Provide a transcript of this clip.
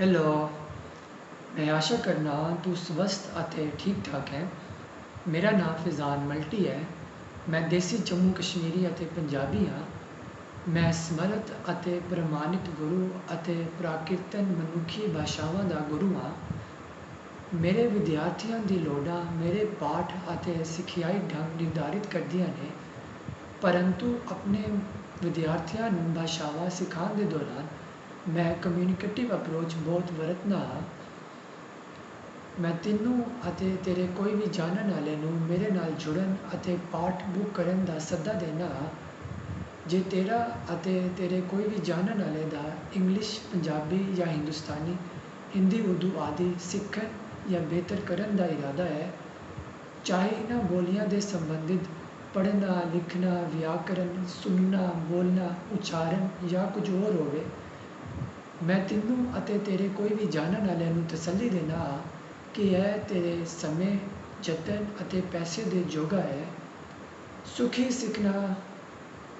Hello ਮੈਂ ਆਸ਼ਾ ਕਰਦਾ ਤੂੰ ਸਵਸਥ ਅਤੇ ਠੀਕ ਠਾਕ ਹੈ ਮੇਰਾ ਨਾਮ ਫਿਜ਼ਾਨ ਮਲਟੀ ਹੈ ਮੈਂ ਦੇਸੀ ਜੰਮੂ ਕਸ਼ਮੀਰੀ ਅਤੇ ਪੰਜਾਬੀ ਹਾਂ ਮੈਂ ਸਮਰੱਥ ਅਤੇ ਪ੍ਰਮਾਣਿਤ ਗੁਰੂ ਅਤੇ ਪ੍ਰਾਕਿਰਤਨ ਮਨੁੱਖੀ ਭਾਸ਼ਾਵਾਂ ਦਾ ਗੁਰੂ ਹਾਂ ਮੇਰੇ ਵਿਦਿਆਰਥੀਆਂ ਦੀ ਲੋੜਾਂ ਮੇਰੇ ਪਾਠ ਅਤੇ ਸਿਖਿਆਈ ਢੰਗ ਨਿਰਧਾਰਿਤ ਕਰਦੀਆਂ ਨੇ ਪਰੰਤੂ ਆਪਣੇ ਵਿਦਿਆਰਥੀਆਂ ਨੂੰ ਭਾਸ਼ਾਵਾਂ ਸਿਖਾਉਣ ਦੇ ਦੌਰਾਨ ਮੈਂ ਕਮਿਊਨੀਕੇਟਿਵ ਅਪਰੋਚ ਬਹੁਤ ਵਰਤਦਾ ਹਾਂ। ਮੈਂ ਤੈਨੂੰ ਅਤੇ ਤੇਰੇ ਕੋਈ ਵੀ ਜਾਣਨ ਵਾਲੇ ਨੂੰ ਮੇਰੇ ਨਾਲ ਜੁੜਨ ਅਤੇ ਪਾਠ ਬੁੱਕ ਕਰਨ ਦਾ ਸੱਦਾ ਦੇਣਾ ਹਾਂ। ਜੇ ਤੇਰਾ ਅਤੇ ਤੇਰੇ ਕੋਈ ਵੀ ਜਾਣਨ ਵਾਲੇ ਦਾ ਇੰਗਲਿਸ਼ ਪੰਜਾਬੀ ਜਾਂ ਹਿੰਦੁਸਤਾਨੀ, ਹਿੰਦੀ, ਉਰਦੂ ਆਦਿ ਸਿੱਖਣ ਜਾਂ ਬਿਹਤਰ ਕਰਨ ਦਾ ਇਰਾਦਾ ਹੈ, ਚਾਹੇ ਇਹਨਾਂ ਬੋਲੀਆਂ ਦੇ ਸੰਬੰਧਿਤ ਪੜ੍ਹਨਾ, ਲਿਖਣਾ, ਵਿਆਕਰਨ, ਸੁਣਨਾ, ਬੋਲਣਾ, ਉਚਾਰਨ ਜਾਂ ਕੁਝ ਹੋਰ ਹੋਵੇ ਮੈਂ ਤੈਨੂੰ ਅਤੇ ਤੇਰੇ ਕੋਈ ਵੀ ਜਾਣਨ ਵਾਲਿਆਂ ਨੂੰ ਤਸੱਲੀ ਦੇਣਾ ਹਾਂ ਕਿ ਇਹ ਤੇਰੇ ਸਮੇਂ, ਯਤਨ ਅਤੇ ਪੈਸੇ ਦੇ ਜੋਗਾ ਹੈ। ਸੁਖੀ ਸਿੱਖਣਾ